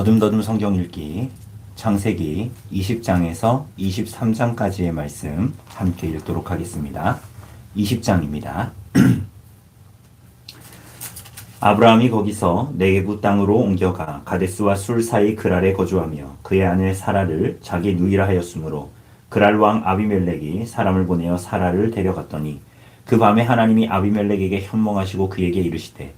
더듬더듬 성경 읽기 창세기 20장에서 23장까지의 말씀 함께 읽도록 하겠습니다. 20장입니다. 아브라함이 거기서 네게부 땅으로 옮겨가 가데스와 술 사이 그랄에 거주하며 그의 아내 사라를 자기 누이라 하였으므로 그랄 왕 아비멜렉이 사람을 보내어 사라를 데려갔더니 그 밤에 하나님이 아비멜렉에게 현몽하시고 그에게 이르시되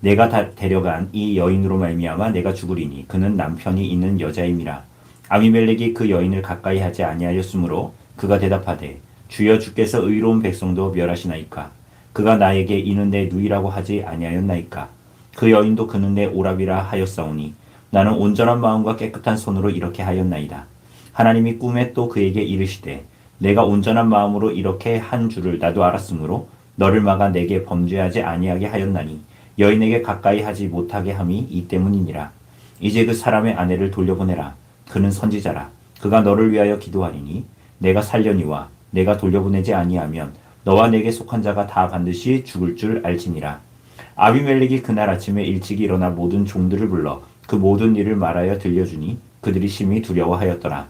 내가 다 데려간 이 여인으로 말미암아 내가 죽으리니 그는 남편이 있는 여자임이라. 아비멜렉이 그 여인을 가까이 하지 아니하였으므로 그가 대답하되 주여 주께서 의로운 백성도 멸하시나이까? 그가 나에게 이는 내 누이라고 하지 아니하였나이까? 그 여인도 그는 내 오랍이라 하였사오니 나는 온전한 마음과 깨끗한 손으로 이렇게 하였나이다. 하나님이 꿈에 또 그에게 이르시되 내가 온전한 마음으로 이렇게 한 줄을 나도 알았으므로 너를 막아 내게 범죄하지 아니하게 하였나니 여인에게 가까이 하지 못하게 함이 이 때문이니라. 이제 그 사람의 아내를 돌려보내라. 그는 선지자라. 그가 너를 위하여 기도하리니 내가 살려니와 내가 돌려보내지 아니하면 너와 내게 속한 자가 다 반드시 죽을 줄 알지니라. 아비멜렉이 그날 아침에 일찍 일어나 모든 종들을 불러 그 모든 일을 말하여 들려주니 그들이 심히 두려워하였더라.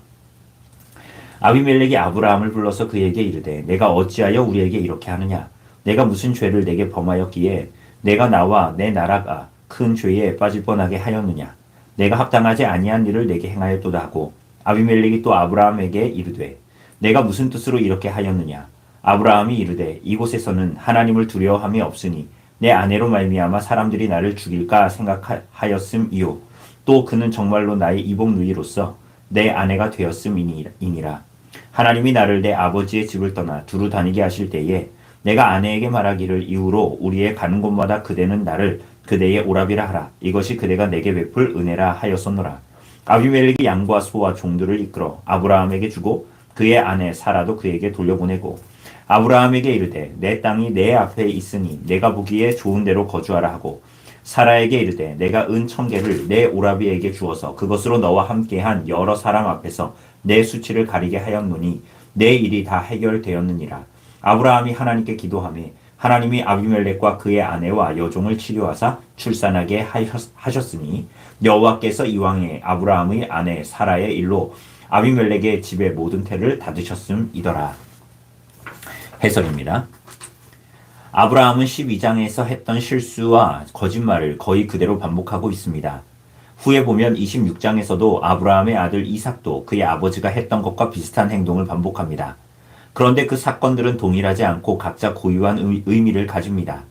아비멜렉이 아브라함을 불러서 그에게 이르되 내가 어찌하여 우리에게 이렇게 하느냐? 내가 무슨 죄를 내게 범하였기에 내가 나와 내 나라가 큰 죄에 빠질 뻔하게 하였느냐? 내가 합당하지 아니한 일을 내게 행하였도다 하고 아비멜렉이 또 아브라함에게 이르되 내가 무슨 뜻으로 이렇게 하였느냐? 아브라함이 이르되 이곳에서는 하나님을 두려워함이 없으니 내 아내로 말미암아 사람들이 나를 죽일까 생각하였음이요. 또 그는 정말로 나의 이복 누이로서 내 아내가 되었음이니라. 하나님이 나를 내 아버지의 집을 떠나 두루 다니게 하실 때에 내가 아내에게 말하기를 이후로 우리의 가는 곳마다 그대는 나를 그대의 오랍이라 하라. 이것이 그대가 내게 베풀 은혜라 하였었노라. 아비멜렉이 양과 소와 종들을 이끌어 아브라함에게 주고 그의 아내 사라도 그에게 돌려보내고 아브라함에게 이르되 내 땅이 내 앞에 있으니 내가 보기에 좋은 데로 거주하라 하고 사라에게 이르되 내가 은 천 개를 내 오라비에게 주어서 그것으로 너와 함께한 여러 사람 앞에서 내 수치를 가리게 하였노니 내 일이 다 해결되었느니라 아브라함이 하나님께 기도하며 하나님이 아비멜렉과 그의 아내와 여종을 치료하사 출산하게 하셨으니 여호와께서 이왕에 아브라함의 아내 사라의 일로 아비멜렉의 집의 모든 태를 닫으셨음이더라. 해설입니다. 아브라함은 12장에서 했던 실수와 거짓말을 거의 그대로 반복하고 있습니다. 후에 보면 26장에서도 아브라함의 아들 이삭도 그의 아버지가 했던 것과 비슷한 행동을 반복합니다. 그런데 그 사건들은 동일하지 않고 각자 고유한 의 미를 가집니다.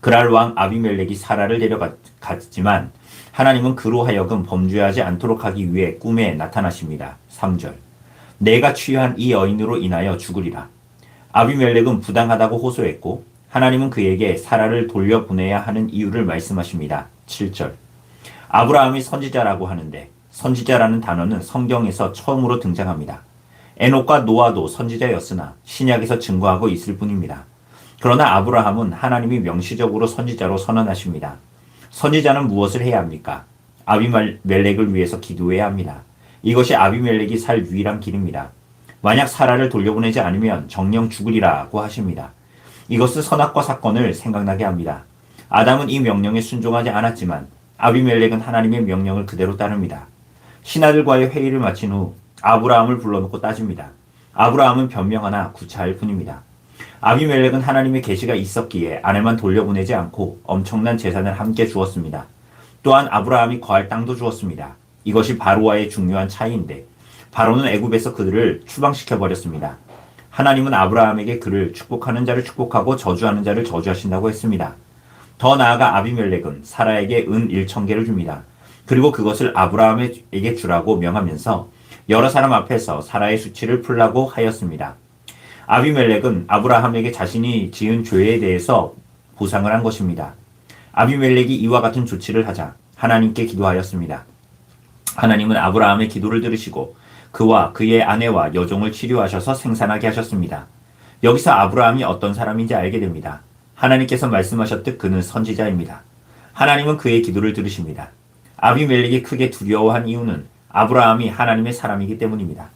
그랄 왕 아비멜렉이 사라를 데려갔지만 하나님은 그로 하여금 범죄하지 않도록 하기 위해 꿈에 나타나십니다. 3절. 내가 취한 이 여인으로 인하여 죽으리라. 아비멜렉은 부당하다고 호소했고 하나님은 그에게 사라를 돌려보내야 하는 이유를 말씀하십니다. 7절. 아브라함이 선지자라고 하는데 선지자라는 단어는 성경에서 처음으로 등장합니다. 에녹과 노아도 선지자였으나 신약에서 증거하고 있을 뿐입니다. 그러나 아브라함은 하나님이 명시적으로 선지자로 선언하십니다. 선지자는 무엇을 해야 합니까? 아비멜렉을 위해서 기도해야 합니다. 이것이 아비멜렉이 살 유일한 길입니다. 만약 사라를 돌려보내지 않으면 정령 죽으리라고 하십니다. 이것은 선악과 사건을 생각나게 합니다. 아담은 이 명령에 순종하지 않았지만 아비멜렉은 하나님의 명령을 그대로 따릅니다. 신하들과의 회의를 마친 후 아브라함을 불러놓고 따집니다. 아브라함은 변명 하나 구차할 뿐입니다. 아비멜렉은 하나님의 계시가 있었기에 아내만 돌려보내지 않고 엄청난 재산을 함께 주었습니다. 또한 아브라함이 거할 땅도 주었습니다. 이것이 바로와의 중요한 차이인데 바로는 애굽에서 그들을 추방시켜 버렸습니다. 하나님은 아브라함에게 그를 축복하는 자를 축복하고 저주하는 자를 저주하신다고 했습니다. 더 나아가 아비멜렉은 사라에게 은 1천 개를 줍니다. 그리고 그것을 아브라함에게 주라고 명하면서 여러 사람 앞에서 사라의 수치를 풀라고 하였습니다. 아비멜렉은 아브라함에게 자신이 지은 죄에 대해서 보상을 한 것입니다. 아비멜렉이 이와 같은 조치를 하자 하나님께 기도하였습니다. 하나님은 아브라함의 기도를 들으시고 그와 그의 아내와 여종을 치료하셔서 생산하게 하셨습니다. 여기서 아브라함이 어떤 사람인지 알게 됩니다. 하나님께서 말씀하셨듯 그는 선지자입니다. 하나님은 그의 기도를 들으십니다. 아비멜렉이 크게 두려워한 이유는 아브라함이 하나님의 사람이기 때문입니다.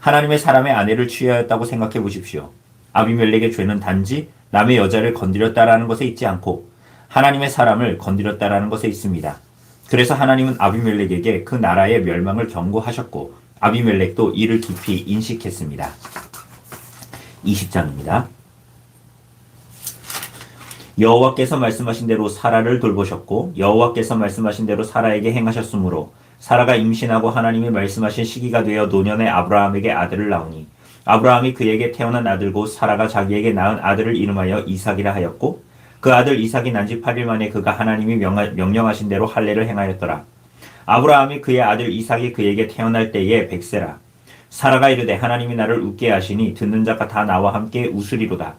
하나님의 사람의 아내를 취하였다고 생각해 보십시오. 아비멜렉의 죄는 단지 남의 여자를 건드렸다라는 것에 있지 않고 하나님의 사람을 건드렸다라는 것에 있습니다. 그래서 하나님은 아비멜렉에게 그 나라의 멸망을 경고하셨고 아비멜렉도 이를 깊이 인식했습니다. 20장입니다. 여호와께서 말씀하신 대로 사라를 돌보셨고 여호와께서 말씀하신 대로 사라에게 행하셨으므로 사라가 임신하고 하나님이 말씀하신 시기가 되어 노년에 아브라함에게 아들을 낳으니 아브라함이 그에게 태어난 아들 곧 사라가 자기에게 낳은 아들을 이름하여 이삭이라 하였고 그 아들 이삭이 난 지 8일 만에 그가 하나님이 명령하신 대로 할례를 행하였더라. 아브라함이 그의 아들 이삭이 그에게 태어날 때에 백세라. 사라가 이르되 하나님이 나를 웃게 하시니 듣는 자가 다 나와 함께 웃으리로다.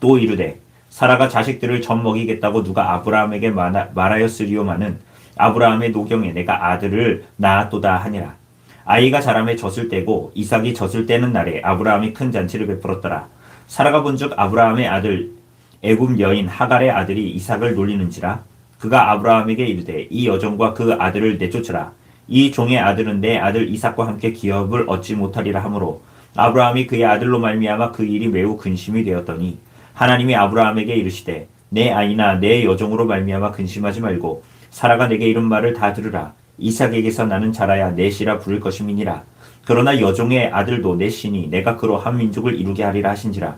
또 이르되 사라가 자식들을 젖 먹이겠다고 누가 아브라함에게 말하, 말하였으리오마는 아브라함의 노경에 내가 아들을 낳았도다 하니라. 아이가 자람에 젖을 때고 이삭이 젖을 때는 날에 아브라함이 큰 잔치를 베풀었더라. 사라가 본즉 아브라함의 아들 애굽 여인 하갈의 아들이 이삭을 놀리는지라 그가 아브라함에게 이르되 이 여종과 그 아들을 내쫓으라. 이 종의 아들은 내 아들 이삭과 함께 기업을 얻지 못하리라 하므로 아브라함이 그의 아들로 말미암아 그 일이 매우 근심이 되었더니 하나님이 아브라함에게 이르시되 내 아이나 내 여종으로 말미암아 근심하지 말고 사라가 내게 이른 말을 다 들으라. 이삭에게서 나는 자라야 내 씨라 부를 것임이니라. 그러나 여종의 아들도 내 씨니 내가 그로 한 민족을 이루게 하리라 하신지라.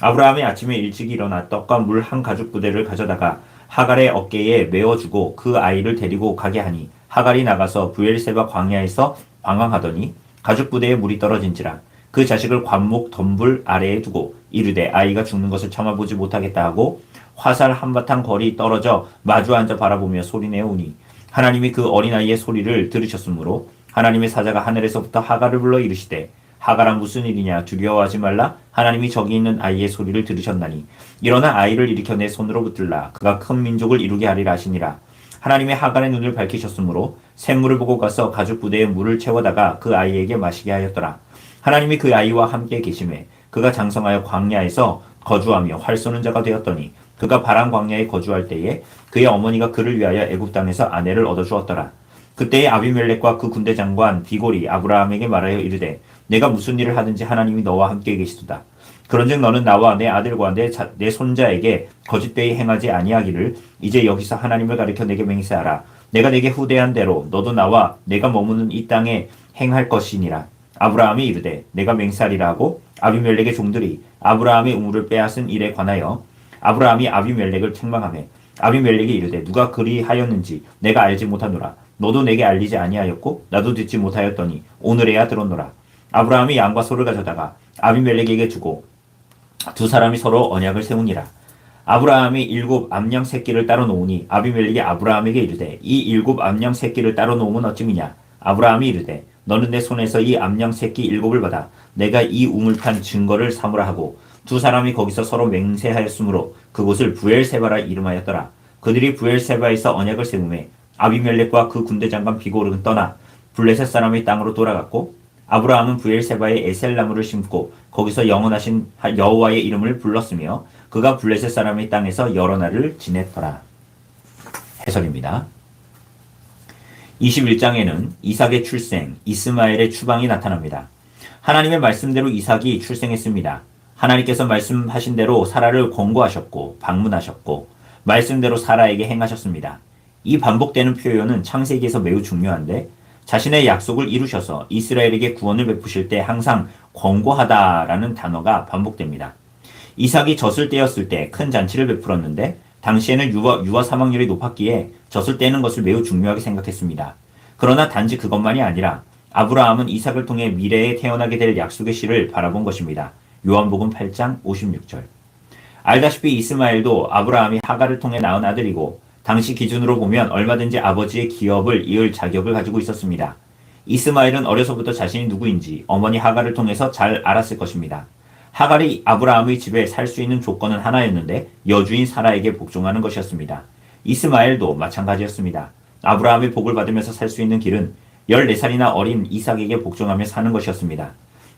아브라함이 아침에 일찍 일어나 떡과 물 한 가죽 부대를 가져다가 하갈의 어깨에 메어주고 그 아이를 데리고 가게 하니 하갈이 나가서 부엘세바 광야에서 방황하더니 가죽 부대에 물이 떨어진지라. 그 자식을 관목 덤불 아래에 두고 이르되 아이가 죽는 것을 참아보지 못하겠다 하고 화살 한바탕 거리 떨어져 마주 앉아 바라보며 소리내어 우니 하나님이 그 어린아이의 소리를 들으셨으므로 하나님의 사자가 하늘에서부터 하갈을 불러 이르시되 하갈아 무슨 일이냐? 두려워하지 말라. 하나님이 저기 있는 아이의 소리를 들으셨나니 일어나 아이를 일으켜 내 손으로 붙들라. 그가 큰 민족을 이루게 하리라 하시니라. 하나님의 하갈의 눈을 밝히셨으므로 샘물을 보고 가서 가죽 부대에 물을 채워다가 그 아이에게 마시게 하였더라. 하나님이 그 아이와 함께 계심에 그가 장성하여 광야에서 거주하며 활 쏘는 자가 되었더니 그가 바람 광야에 거주할 때에 그의 어머니가 그를 위하여 애굽 땅에서 아내를 얻어 주었더라. 그때에 아비멜렉과 그 군대 장관 비골이 아브라함에게 말하여 이르되 내가 무슨 일을 하든지 하나님이 너와 함께 계시도다. 그런즉 너는 나와 내 아들과 내, 자, 내 손자에게 거짓되이 행하지 아니하기를 이제 여기서 하나님을 가리켜 내게 맹세하라. 내가 내게 후대한 대로 너도 나와 내가 머무는 이 땅에 행할 것이니라. 아브라함이 이르되 내가 맹세하리라 하고 아비멜렉의 종들이 아브라함의 우물을 빼앗은 일에 관하여 아브라함이 아비멜렉을 책망하매 아비멜렉이 이르되 누가 그리하였는지 내가 알지 못하노라. 너도 내게 알리지 아니하였고 나도 듣지 못하였더니 오늘에야 들었노라. 아브라함이 양과 소를 가져다가 아비멜렉에게 주고 두 사람이 서로 언약을 세우니라. 아브라함이 일곱 암양 새끼를 따로 놓으니 아비멜렉이 아브라함에게 이르되 이 일곱 암양 새끼를 따로 놓으면 어찌미냐? 아브라함이 이르되 너는 내 손에서 이 암양 새끼 일곱을 받아 내가 이 우물판 증거를 삼으라 하고 두 사람이 거기서 서로 맹세하였으므로 그곳을 부엘세바라 이름하였더라. 그들이 부엘세바에서 언약을 세우매 아비멜렉과 그 군대 장관 비고르는 떠나 블레셋 사람의 땅으로 돌아갔고 아브라함은 부엘세바에 에셀나무를 심고 거기서 영원하신 여호와의 이름을 불렀으며 그가 블레셋 사람의 땅에서 여러 날을 지냈더라. 해설입니다. 21장에는 이삭의 출생, 이스마엘의 추방이 나타납니다. 하나님의 말씀대로 이삭이 출생했습니다. 하나님께서 말씀하신 대로 사라를 권고하셨고 방문하셨고 말씀대로 사라에게 행하셨습니다. 이 반복되는 표현은 창세기에서 매우 중요한데 자신의 약속을 이루셔서 이스라엘에게 구원을 베푸실 때 항상 권고하다라는 단어가 반복됩니다. 이삭이 젖을 떼었을 때 큰 잔치를 베풀었는데 당시에는 유아, 유아 사망률이 높았기에 젖을 떼는 것을 매우 중요하게 생각했습니다. 그러나 단지 그것만이 아니라 아브라함은 이삭을 통해 미래에 태어나게 될 약속의 씨를 바라본 것입니다. 요한복음 8장 56절. 알다시피 이스마엘도 아브라함이 하가를 통해 낳은 아들이고 당시 기준으로 보면 얼마든지 아버지의 기업을 이을 자격을 가지고 있었습니다. 이스마엘은 어려서부터 자신이 누구인지 어머니 하가를 통해서 잘 알았을 것입니다. 하갈이 아브라함의 집에 살 수 있는 조건은 하나였는데 여주인 사라에게 복종하는 것이었습니다. 이스마엘도 마찬가지였습니다. 아브라함의 복을 받으면서 살 수 있는 길은 14살이나 어린 이삭에게 복종하며 사는 것이었습니다.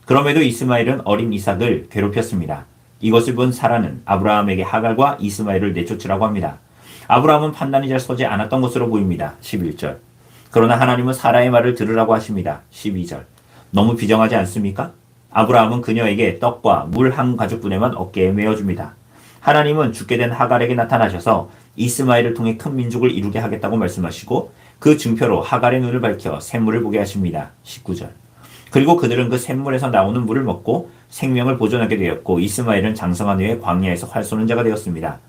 그럼에도 이스마엘은 어린 이삭을 괴롭혔습니다. 이것을 본 사라는 아브라함에게 하갈과 이스마엘을 내쫓으라고 합니다. 아브라함은 판단이 잘 서지 않았던 것으로 보입니다. 11절. 그러나 하나님은 사라의 말을 들으라고 하십니다. 12절. 너무 비정하지 않습니까? 아브라함은 그녀에게 떡과 물 한 가죽분에만 어깨에 메어줍니다. 하나님은 죽게 된 하갈에게 나타나셔서 이스마엘을 통해 큰 민족을 이루게 하겠다고 말씀하시고 그 증표로 하갈의 눈을 밝혀 샘물을 보게 하십니다. 19절. 그리고 그들은 그 샘물에서 나오는 물을 먹고 생명을 보존하게 되었고 이스마엘은 장성한 후에 광야에서 활 쏘는 자가 되었습니다.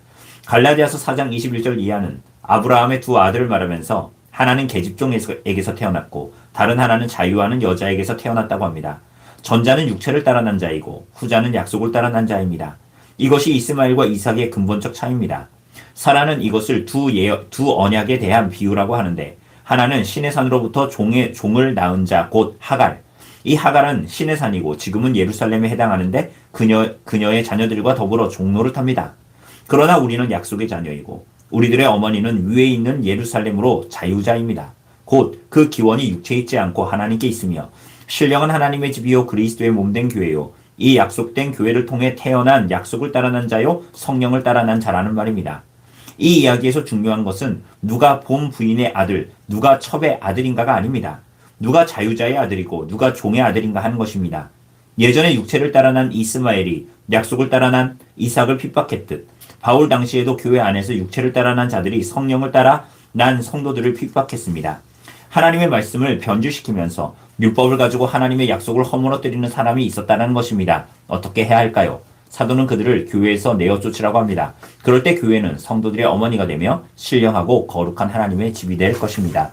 갈라디아서 4장 21절 이하는 아브라함의 두 아들을 말하면서 하나는 계집종에게서 태어났고 다른 하나는 자유하는 여자에게서 태어났다고 합니다. 전자는 육체를 따라 난 자이고 후자는 약속을 따라 난 자입니다. 이것이 이스마엘과 이삭의 근본적 차이입니다. 사라는 이것을 두, 예, 두 언약에 대한 비유라고 하는데 하나는 신의 산으로부터 종의, 종을 낳은 자 곧 하갈 이 하갈은 신의 산이고 지금은 예루살렘에 해당하는데 그녀, 그녀의 자녀들과 더불어 종로를 탑니다. 그러나 우리는 약속의 자녀이고 우리들의 어머니는 위에 있는 예루살렘으로 자유자입니다. 곧 그 기원이 육체에 있지 않고 하나님께 있으며 신령은 하나님의 집이요 그리스도의 몸된 교회요 이 약속된 교회를 통해 태어난 약속을 따라 난 자요 성령을 따라 난 자라는 말입니다. 이 이야기에서 중요한 것은 누가 본 부인의 아들, 누가 첩의 아들인가가 아닙니다. 누가 자유자의 아들이고 누가 종의 아들인가 하는 것입니다. 예전에 육체를 따라 난 이스마엘이 약속을 따라 난 이삭을 핍박했듯 바울 당시에도 교회 안에서 육체를 따라 난 자들이 성령을 따라 난 성도들을 핍박했습니다. 하나님의 말씀을 변주시키면서 율법을 가지고 하나님의 약속을 허물어뜨리는 사람이 있었다는 것입니다. 어떻게 해야 할까요? 사도는 그들을 교회에서 내어 쫓으라고 합니다. 그럴 때 교회는 성도들의 어머니가 되며 신령하고 거룩한 하나님의 집이 될 것입니다.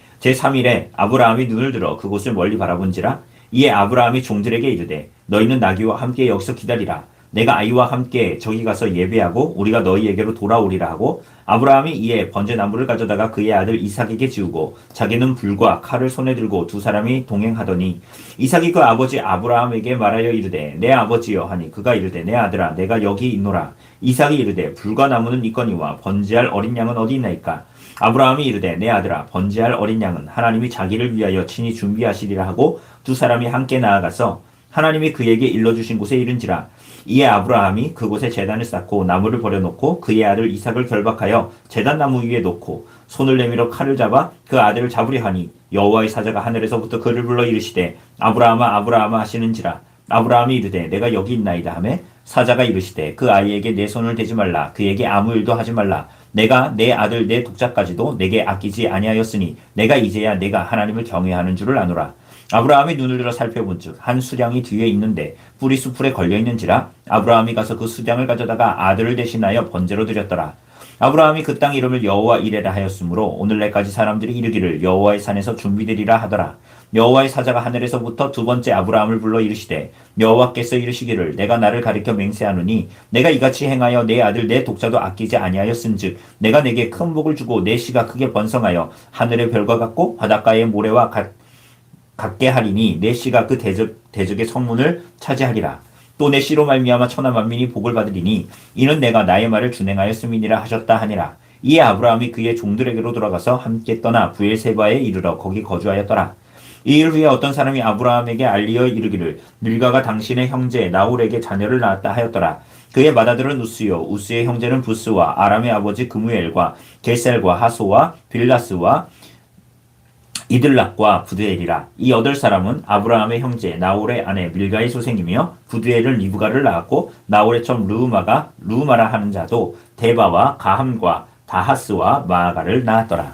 제3일에 아브라함이 눈을 들어 그곳을 멀리 바라본지라 이에 아브라함이 종들에게 이르되 너희는 나귀와 함께 여기서 기다리라. 내가 아이와 함께 저기 가서 예배하고 우리가 너희에게로 돌아오리라 하고 아브라함이 이에 번제나무를 가져다가 그의 아들 이삭에게 지우고 자기는 불과 칼을 손에 들고 두 사람이 동행하더니 이삭이 그 아버지 아브라함에게 말하여 이르되 내 아버지여 하니 그가 이르되 내 아들아 내가 여기 있노라. 이삭이 이르되 불과 나무는 있거니와 번제할 어린 양은 어디 있나이까 아브라함이 이르되 내 아들아 번제할 어린 양은 하나님이 자기를 위하여 친히 준비하시리라 하고 두 사람이 함께 나아가서 하나님이 그에게 일러주신 곳에 이른지라. 이에 아브라함이 그곳에 재단을 쌓고 나무를 버려놓고 그의 아들 이삭을 결박하여 재단 나무 위에 놓고 손을 내밀어 칼을 잡아 그 아들을 잡으려 하니 여호와의 사자가 하늘에서부터 그를 불러 이르시되 아브라함아 아브라함아 하시는지라. 아브라함이 이르되 내가 여기 있나이다 하매 사자가 이르시되 그 아이에게 내 손을 대지 말라. 그에게 아무 일도 하지 말라 내가 내 아들 내 독자까지도 내게 아끼지 아니하였으니 내가 이제야 내가 하나님을 경외하는 줄을 아노라 아브라함이 눈을 들어 살펴본즉 한 수량이 뒤에 있는데 뿌리 수풀에 걸려 있는지라 아브라함이 가서 그 수량을 가져다가 아들을 대신하여 번제로 드렸더라. 아브라함이 그 땅 이름을 여호와 이레라 하였으므로 오늘날까지 사람들이 이르기를 여호와의 산에서 준비되리라 하더라. 여호와의 사자가 하늘에서부터 두 번째 아브라함을 불러 이르시되 여호와께서 이르시기를 내가 나를 가리켜 맹세하노니 내가 이같이 행하여 내 아들 내 독자도 아끼지 아니하였은즉 내가 내게 큰 복을 주고 내 씨가 크게 번성하여 하늘의 별과 같고 바닷가의 모래와 같 갖게 하리니 내 씨가 그 대적, 대적의 성문을 차지하리라. 또 내 씨로 말미암아 천하 만민이 복을 받으리니 이는 내가 나의 말을 준행하였음이니라 하셨다 하니라. 이에 아브라함이 그의 종들에게로 돌아가서 함께 떠나 부엘세바에 이르러 거기 거주하였더라. 이일 후에 어떤 사람이 아브라함에게 알리어 이르기를 밀가가 당신의 형제 나홀에게 자녀를 낳았다 하였더라. 그의 맏아들은 우스요 우스의 형제는 부스와 아람의 아버지 그무엘과 게셀과 하소와 빌라스와 이들락과 부드엘이라 이 여덟 사람은 아브라함의 형제 나홀의 아내 밀가의 소생이며 부드엘은 리브가를 낳았고 나홀의 첩 루우마가 루우마라 하는 자도 데바와 가함과 다하스와 마아가를 낳았더라.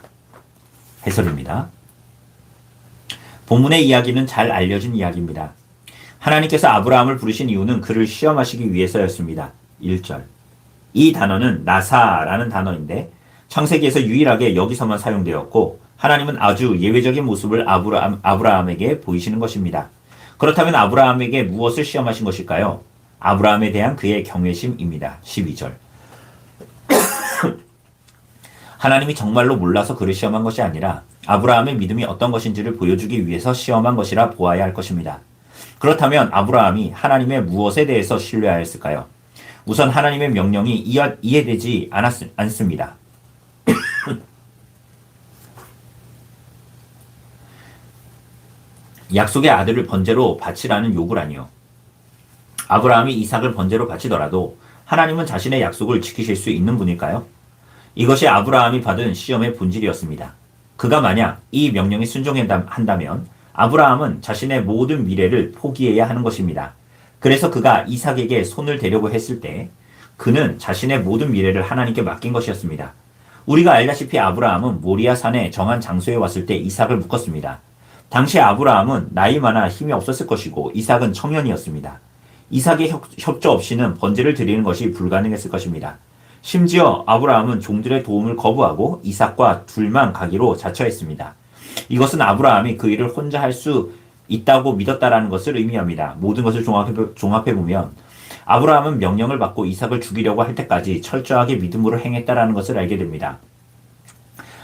해설입니다. 본문의 이야기는 잘 알려진 이야기입니다. 하나님께서 아브라함을 부르신 이유는 그를 시험하시기 위해서였습니다. 1절. 이 단어는 나사라는 단어인데 창세기에서 유일하게 여기서만 사용되었고 하나님은 아주 예외적인 모습을 아브라함, 아브라함에게 보이시는 것입니다. 그렇다면 아브라함에게 무엇을 시험하신 것일까요? 아브라함에 대한 그의 경외심입니다. 12절. 하나님이 정말로 몰라서 그를 시험한 것이 아니라 아브라함의 믿음이 어떤 것인지를 보여주기 위해서 시험한 것이라 보아야 할 것입니다. 그렇다면 아브라함이 하나님의 무엇에 대해서 신뢰하였을까요? 우선 하나님의 명령이 이해 되지 않았, 않습니다. 약속의 아들을 번제로 바치라는 요구라니요. 아브라함이 이삭을 번제로 바치더라도 하나님은 자신의 약속을 지키실 수 있는 분일까요? 이것이 아브라함이 받은 시험의 본질이었습니다. 그가 만약 이 명령에 순종한다면 아브라함은 자신의 모든 미래를 포기해야 하는 것입니다. 그래서 그가 이삭에게 손을 대려고 했을 때 그는 자신의 모든 미래를 하나님께 맡긴 것이었습니다. 우리가 알다시피 아브라함은 모리아 산의 정한 장소에 왔을 때 이삭을 묶었습니다. 당시 아브라함은 나이 많아 힘이 없었을 것이고 이삭은 청년이었습니다. 이삭의 협, 협조 없이는 번제를 드리는 것이 불가능했을 것입니다. 심지어 아브라함은 종들의 도움을 거부하고 이삭과 둘만 가기로 자처했습니다. 이것은 아브라함이 그 일을 혼자 할 수 있다고 믿었다라는 것을 의미합니다. 모든 것을 종합해, 보면 아브라함은 명령을 받고 이삭을 죽이려고 할 때까지 철저하게 믿음으로 행했다라는 것을 알게 됩니다.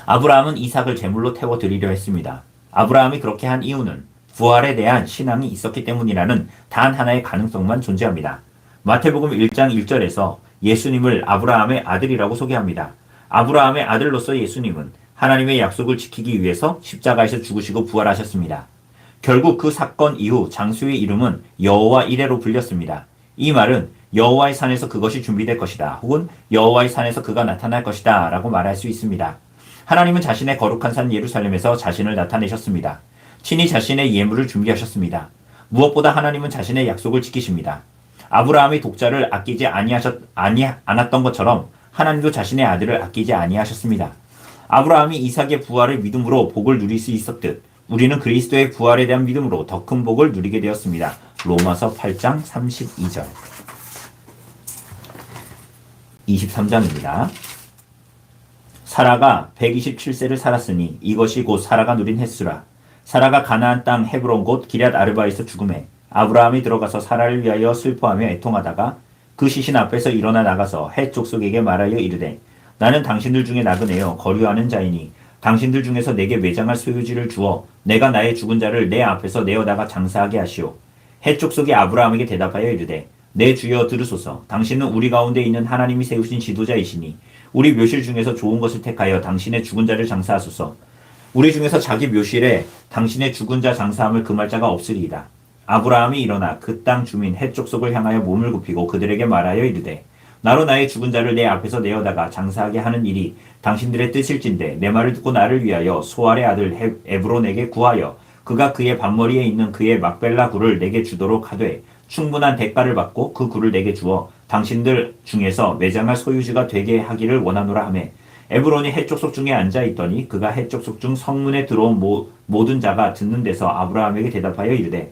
아브라함은 이삭을 제물로 태워 드리려 했습니다. 아브라함이 그렇게 한 이유는 부활에 대한 신앙이 있었기 때문이라는 단 하나의 가능성만 존재합니다. 마태복음 1장 1절에서 예수님을 아브라함의 아들이라고 소개합니다. 아브라함의 아들로서 예수님은 하나님의 약속을 지키기 위해서 십자가에서 죽으시고 부활하셨습니다. 결국 그 사건 이후 장수의 이름은 여호와 이레로 불렸습니다. 이 말은 여호와의 산에서 그것이 준비될 것이다. 혹은 여호와의 산에서 그가 나타날 것이다. 라고 말할 수 있습니다. 하나님은 자신의 거룩한 산 예루살렘에서 자신을 나타내셨습니다. 친히 자신의 예물을 준비하셨습니다. 무엇보다 하나님은 자신의 약속을 지키십니다. 아브라함의 독자를 아끼지 아니하셨 아니 않았던 것처럼 하나님도 자신의 아들을 아끼지 아니하셨습니다. 아브라함이 이삭의 부활을 믿음으로 복을 누릴 수 있었듯 우리는 그리스도의 부활에 대한 믿음으로 더 큰 복을 누리게 되었습니다. 로마서 8장 32절. 23장입니다. 사라가 127세를 살았으니 이것이 곧 사라가 누린 횟수라. 사라가 가나안 땅 헤브론 곧 기럇 아르바에서 죽음에 아브라함이 들어가서 사라를 위하여 슬퍼하며 애통하다가 그 시신 앞에서 일어나 나가서 해 족속에게 말하여 이르되 나는 당신들 중에 나그네요 거류하는 자이니 당신들 중에서 내게 매장할 소유지를 주어 내가 나의 죽은 자를 내 앞에서 내어다가 장사하게 하시오. 해 족속이 아브라함에게 대답하여 이르되 내 주여 들으소서 당신은 우리 가운데 있는 하나님이 세우신 지도자이시니 우리 묘실 중에서 좋은 것을 택하여 당신의 죽은 자를 장사하소서. 우리 중에서 자기 묘실에 당신의 죽은 자 장사함을 금할 자가 없으리이다. 아브라함이 일어나 그 땅 주민 해 족속을 향하여 몸을 굽히고 그들에게 말하여 이르되 나로 나의 죽은 자를 내 앞에서 내어다가 장사하게 하는 일이 당신들의 뜻일진데 내 말을 듣고 나를 위하여 소알의 아들 에브론에게 구하여 그가 그의 반머리에 있는 그의 막벨라 굴을 내게 주도록 하되 충분한 대가를 받고 그 굴을 내게 주어 당신들 중에서 매장할 소유지가 되게 하기를 원하노라 하매 에브론이 해족속 중에 앉아 있더니 그가 해족속 중 성문에 들어온 모, 모든 자가 듣는 데서 아브라함에게 대답하여 이르되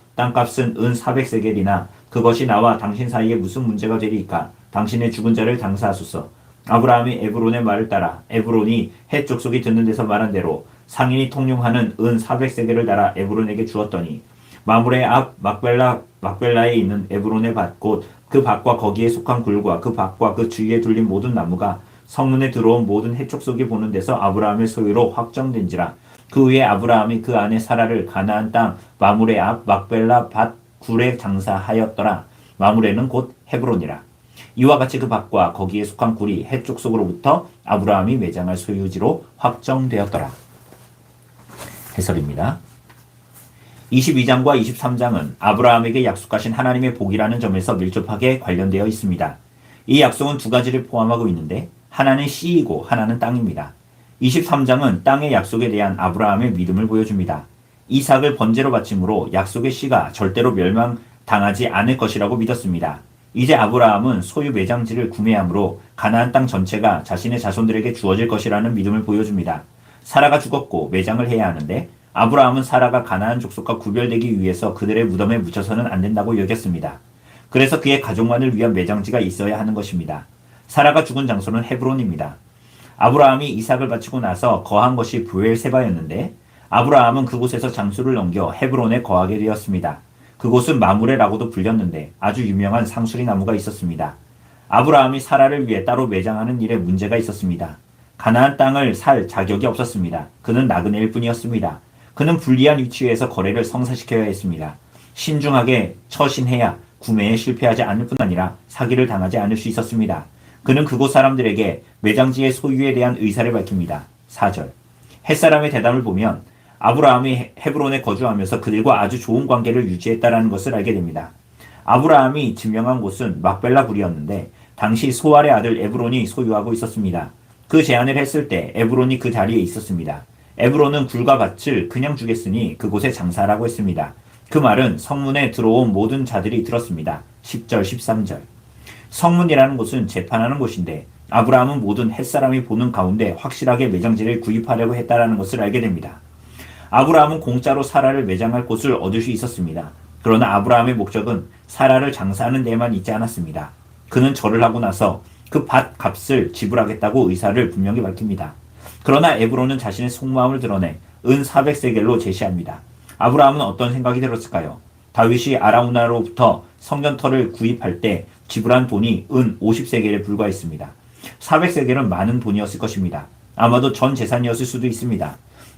땅값은 은 400세겔이나 그것이 나와 당신 사이에 무슨 문제가 되리까? 당신의 죽은 자를 장사하소서. 아브라함이 에브론의 말을 따라 에브론이 해 족속이 듣는 데서 말한 대로 상인이 통용하는 은 400세겔을 달아 에브론에게 주었더니 마물의 앞 막벨라 막벨라에 있는 에브론의 밭곧그 밭과 거기에 속한 굴과 그 밭과 그 주위에 둘린 모든 나무가 성문에 들어온 모든 해쪽 속이 보는 데서 아브라함의 소유로 확정된지라 그 후에 아브라함이 그 안에 사라를 가나안 땅 마물의 앞 막벨라 밭 굴에 장사하였더라 마물에는 곧 헤브론이라 이와 같이 그 밭과 거기에 속한 굴이 해쪽 속으로부터 아브라함이 매장할 소유지로 확정되었더라. 해설입니다. 22장과 23장은 아브라함에게 약속하신 하나님의 복이라는 점에서 밀접하게 관련되어 있습니다. 이 약속은 두 가지를 포함하고 있는데 하나는 씨이고 하나는 땅입니다. 23장은 땅의 약속에 대한 아브라함의 믿음을 보여줍니다. 이삭을 번제로 바침으로 약속의 씨가 절대로 멸망당하지 않을 것이라고 믿었습니다. 이제 아브라함은 소유 매장지를 구매함으로 가나안 땅 전체가 자신의 자손들에게 주어질 것이라는 믿음을 보여줍니다. 사라가 죽었고 매장을 해야 하는데 아브라함은 사라가 가나안 족속과 구별되기 위해서 그들의 무덤에 묻혀서는 안 된다고 여겼습니다. 그래서 그의 가족만을 위한 매장지가 있어야 하는 것입니다. 사라가 죽은 장소는 헤브론입니다. 아브라함이 이삭을 바치고 나서 거한 것이 부엘세바였는데 아브라함은 그곳에서 장수를 넘겨 헤브론에 거하게 되었습니다. 그곳은 마무레라고도 불렸는데 아주 유명한 상수리 나무가 있었습니다. 아브라함이 사라를 위해 따로 매장하는 일에 문제가 있었습니다. 가나안 땅을 살 자격이 없었습니다. 그는 나그네일 뿐이었습니다. 그는 불리한 위치에서 거래를 성사시켜야 했습니다. 신중하게 처신해야 구매에 실패하지 않을 뿐 아니라 사기를 당하지 않을 수 있었습니다. 그는 그곳 사람들에게 매장지의 소유에 대한 의사를 밝힙니다. 4절. 햇사람의 대답을 보면 아브라함이 헤브론에 거주하면서 그들과 아주 좋은 관계를 유지했다라는 것을 알게 됩니다. 아브라함이 지명한 곳은 막벨라 굴이었는데 당시 소알의 아들 에브론이 소유하고 있었습니다. 그 제안을 했을 때 에브론이 그 자리에 있었습니다. 에브론은 굴과 밭을 그냥 주겠으니 그곳에 장사라고 했습니다. 그 말은 성문에 들어온 모든 자들이 들었습니다. 10절, 13절. 성문이라는 곳은 재판하는 곳인데 아브라함은 모든 햇사람이 보는 가운데 확실하게 매장지를 구입하려고 했다라는 것을 알게 됩니다. 아브라함은 공짜로 사라를 매장할 곳을 얻을 수 있었습니다. 그러나 아브라함의 목적은 사라를 장사하는 데만 있지 않았습니다. 그는 절을 하고 나서 그 밭 값을 지불하겠다고 의사를 분명히 밝힙니다. 그러나 에브로는 자신의 속마음을 드러내 은 400세겔로 제시합니다. 아브라함은 어떤 생각이 들었을까요? 다윗이 아라우나로부터 성전터를 구입할 때 지불한 돈이 은 50세겔에 불과했습니다. 400세겔은 많은 돈이었을 것입니다. 아마도 전 재산이었을 수도 있습니다.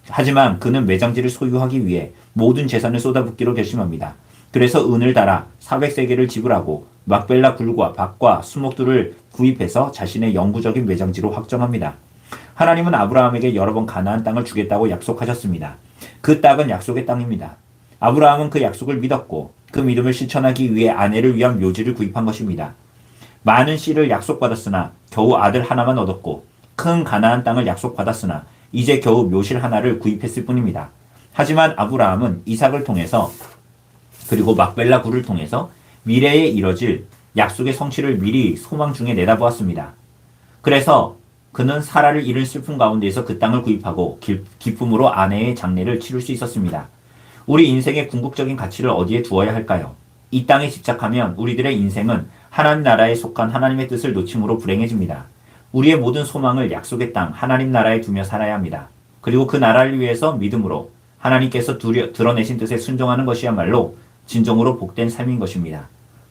하지만 그는 매장지를 소유하기 위해 모든 재산을 쏟아붓기로 결심합니다. 그래서 은을 달아 400세겔을 지불하고 막벨라 굴과 밭과 수목들을 구입해서 자신의 영구적인 매장지로 확정합니다. 하나님은 아브라함에게 여러 번 가나안 땅을 주겠다고 약속하셨습니다. 그 땅은 약속의 땅입니다. 아브라함은 그 약속을 믿었고 그 믿음을 실천하기 위해 아내를 위한 묘지를 구입한 것입니다. 많은 씨를 약속받았으나 겨우 아들 하나만 얻었고 큰 가나안 땅을 약속받았으나 이제 겨우 묘실 하나를 구입했을 뿐입니다. 하지만 아브라함은 이삭을 통해서 그리고 막벨라 굴을 통해서 미래에 이뤄질 약속의 성취를 미리 소망 중에 내다보았습니다. 그래서 그는 사라를 잃은 슬픔 가운데에서 그 땅을 구입하고 기- 기쁨으로 아내의 장례를 치를 수 있었습니다. 우리 인생의 궁극적인 가치를 어디에 두어야 할까요? 이 땅에 집착하면 우리들의 인생은 하나님 나라에 속한 하나님의 뜻을 놓침으로 불행해집니다. 우리의 모든 소망을 약속의 땅 하나님 나라에 두며 살아야 합니다. 그리고 그 나라를 위해서 믿음으로 하나님께서 두려, 드러내신 뜻에 순종하는 것이야말로 진정으로 복된 삶인 것입니다.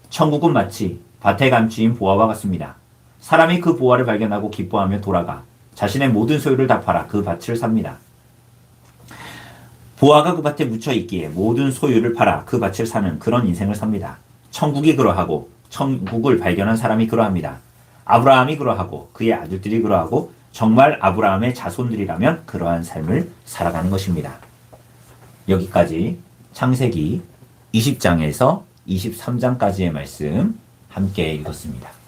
천국은 마치 밭에 감추인 보화와 같습니다. 사람이 그 보화를 발견하고 기뻐하며 돌아가 자신의 모든 소유를 다 팔아 그 밭을 삽니다. 보화가 그 밭에 묻혀 있기에 모든 소유를 팔아 그 밭을 사는 그런 인생을 삽니다. 천국이 그러하고 천국을 발견한 사람이 그러합니다. 아브라함이 그러하고 그의 아들들이 그러하고 정말 아브라함의 자손들이라면 그러한 삶을 살아가는 것입니다. 여기까지 창세기 20장에서 23장까지의 말씀 함께 읽었습니다.